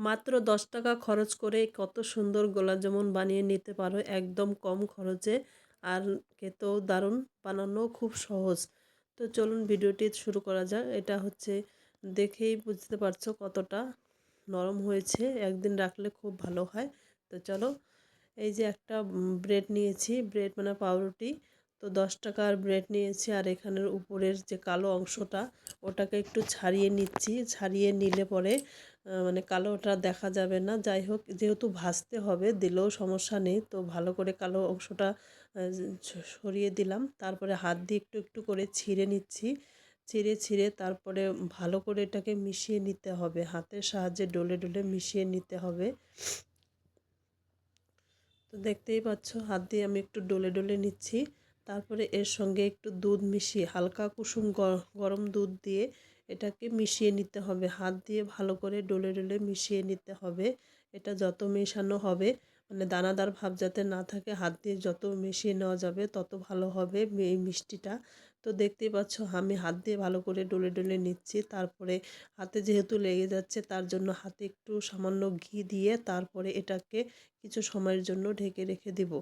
মাত্র দশ টাকা খরচ করে কত সুন্দর গোলাপ জামুন বানিয়ে নিতে পারো একদম কম খরচে। আর খেতেও দারুণ বানানো খুব সহজ। তো চলুন ভিডিওটি শুরু করা যাক। এটা হচ্ছে, দেখেই বুঝতে পারছ কতটা নরম হয়েছে। একদিন রাখলে খুব ভালো হয়। তো চলো, এই যে একটা ব্রেড নিয়েছি। ব্রেড মানে পাউরুটি। তো দশ টাকার ব্রেড নিয়েছি, আর এখানের উপরের যে কালো অংশটা, ওটাকে একটু ছাড়িয়ে নিচ্ছি। ছাড়িয়ে নিলে পরে মানে কালোটা দেখা যাবে না। যাই হোক, যেহেতু ভাজতে হবে, দিলেও সমস্যা নেই। তো ভালো করে কালো অংশটা সরিয়ে দিলাম। তারপরে হাত দিয়ে একটু একটু করে ছিঁড়ে নিচ্ছি। ছিঁড়ে ছিঁড়ে তারপরে ভালো করে এটাকে মিশিয়ে নিতে হবে। হাতের সাহায্যে ডলে ডলে মিশিয়ে নিতে হবে। তো দেখতেই পাচ্ছ, হাত দিয়ে আমি একটু ডলে ডলে নিচ্ছি। তারপরে এর সঙ্গে একটু দুধ মিশিয়ে, হালকা কুসুম গরম দুধ দিয়ে এটাকে মিশিয়ে নিতে হবে। হাত দিয়ে ভালো করে ডলে ডলে মিশিয়ে নিতে হবে। এটা যত মেশানো হবে মানে দানাদার ভাব যাতে না থাকে, হাত দিয়ে যত মিশিয়ে নেওয়া যাবে, তত ভালো হবে এই মিষ্টিটা। তো দেখতেই পাচ্ছ, আমি হাত দিয়ে ভালো করে ডলে ডলে নিচ্ছি। তারপরে হাতে যেহেতু লেগে যাচ্ছে, তার জন্য হাতে একটু সামান্য ঘি দিয়ে তারপরে এটাকে কিছু সময়ের জন্য ঢেকে রেখে দিব।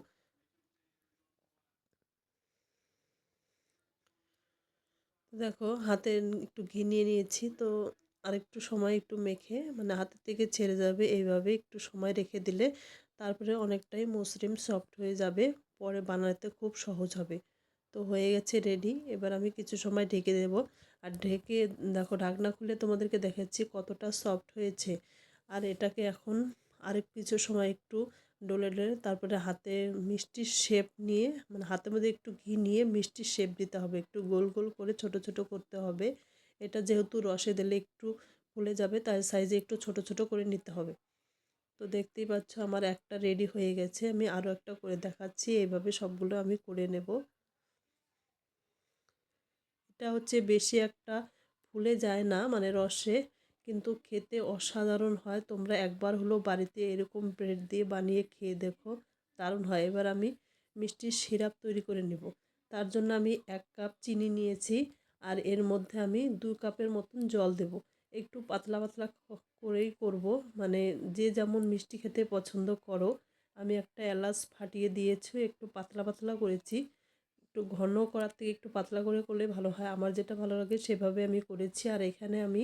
দেখো, হাতে একটু ঘি নিয়ে নিয়েছি। তো আর একটু সময় একটু মেখে মানে হাতের থেকে ছেড়ে যাবে এইভাবে একটু সময় রেখে দিলে তারপরে অনেকটাই মসৃণ সফট হয়ে যাবে, পরে বানাতে খুব সহজ হবে। তো হয়ে গেছে রেডি এবার আমি কিছু সময় ঢেকে দেব। আর ঢেকে, দেখো, ঢাকনা খুলে তোমাদেরকে দেখাচ্ছি কতটা সফট হয়েছে। আর এটাকে এখন আরেক কিছু সময় একটু ডলে ডলে তারপরে হাতে মিষ্টির শেপ নিয়ে মানে হাতের মধ্যে একটু ঘি নিয়ে মিষ্টির শেপ দিতে হবে। একটু গোল গোল করে ছোট ছোট করতে হবে। এটা যেহেতু রসে দিলে একটু ফুলে যাবে, তাই সাইজে একটু ছোট ছোট করে নিতে হবে। তো দেখতেই পাচ্ছ আমার একটা রেডি হয়ে গেছে। আমি আরও একটা করে দেখাচ্ছি। এইভাবে সবগুলো আমি করে নেব। এটা হচ্ছে বেশি একটা ফুলে যায় না মানে রসে। কিন্তু খেতে অসাধারণ হয়। তোমরা একবার হলো বাড়িতে এরকম ব্রেড দিয়ে বানিয়ে খেয়ে দেখো। দারুণ হয়। এবার আমি মিষ্টির সিরাপ তৈরি করে নেব। তার জন্য আমি এক কাপ চিনি নিয়েছি আর এর মধ্যে আমি দু কাপের মতন জল দেব। একটু পাতলা পাতলা করেই করব। মানে যে যেমন মিষ্টি খেতে পছন্দ করো। আমি একটা এলাচ ফাটিয়ে দিয়েছি, একটু পাতলা পাতলা করেছি। একটু ঘন করার থেকে একটু পাতলা করে করলে ভালো হয়। আমার যেটা ভালো লাগে সেভাবে আমি করেছি। আর এখানে আমি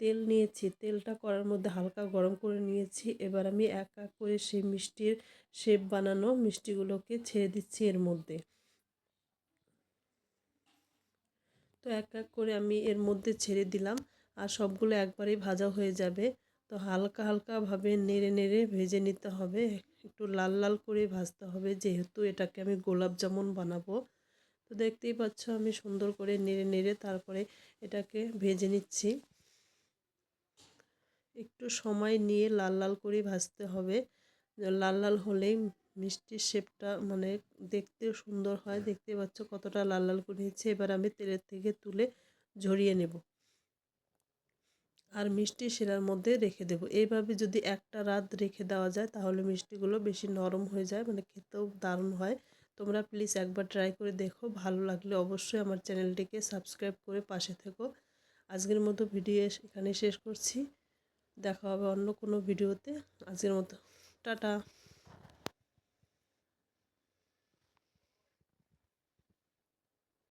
তেল নিয়েছি। তেলটা করার মধ্যে হালকা গরম করে নিয়েছি। এবার আমি এক এক করে সেই মিষ্টির শেপ বানানো মিষ্টিগুলোকে ছেড়ে দিচ্ছি এর মধ্যে। তো এক এক করে আমি এর মধ্যে ছেড়ে দিলাম। আর সবগুলো একবারেই ভাজা হয়ে যাবে। তো হালকা হালকাভাবে নেড়ে নেড়ে ভেজে নিতে হবে। একটু লাল লাল করে ভাজতে হবে যেহেতু এটাকে আমি গোলাপ জামুন বানাবো। তো দেখতেই পাচ্ছ আমি সুন্দর করে নেড়ে নেড়ে তারপরে এটাকে ভেজে নিচ্ছি। একটু সময় নিয়ে লাল লাল করে ভাজতে হবে। লাল লাল হলেই মিষ্টির শেপটা মানে দেখতেও সুন্দর হয়। দেখতে পাচ্ছ কতটা লাল লাল করে করেছে এবার আমি তেলের থেকে তুলে ঝরিয়ে নেব। আর মিষ্টি শিরার মধ্যে রেখে দেব। এইভাবে যদি একটা রাত রেখে দেওয়া যায়, তাহলে মিষ্টিগুলো বেশি নরম হয়ে যায় মানে খেতেও দারুণ হয়। তোমরা প্লিজ একবার ট্রাই করে দেখো। ভালো লাগলে অবশ্যই আমার চ্যানেলটিকে সাবস্ক্রাইব করে পাশে থেকো। আজকের মতো ভিডিও এখানে শেষ করছি। দেখা হবে অন্য কোনো ভিডিওতে। আজকের মতো। টাটা।